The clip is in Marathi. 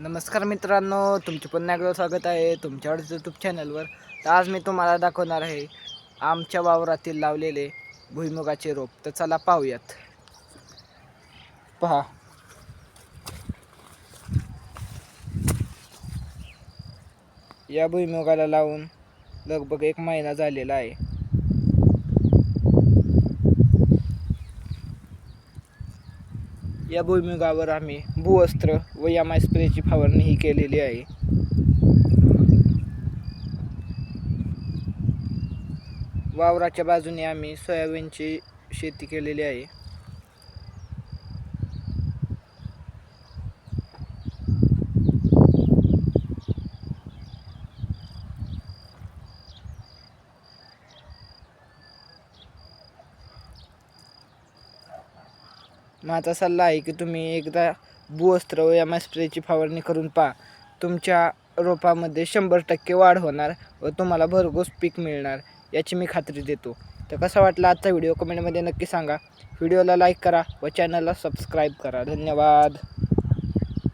नमस्कार मित्रांनो तुमचे पुन्हा एकदा स्वागत आहे तुमच्या यूट्यूब चॅनलवर तर आज मी तुम्हाला दाखवणार आहे आमच्या वावरातील लावलेले भुईमुगाचे रोप. तर चला पाहूयात. पहा. या भुईमुगाला लावून लगभग एक महिना झालेला आहे. या भुईमुगावर आम्ही भूवस्त्र व एम आय स्प्रेची फवारणीही केलेली आहे. वावराच्या बाजूने आम्ही सोयाबीनची शेती केलेली आहे. माझा सल्ला आहे की तुम्ही एकदा भूअस्त्र व एम आय स्प्रेची फवारणी करून पहा. तुमच्या रोपामध्ये शंभर टक्के वाढ होणार व तुम्हाला भरघोस पीक मिळणार याची मी खात्री देतो. तर कसा वाटला आजचा व्हिडिओ? कमेंटमध्ये नक्की सांगा. व्हिडिओला लाईक करा व चॅनलला सबस्क्राईब करा. धन्यवाद.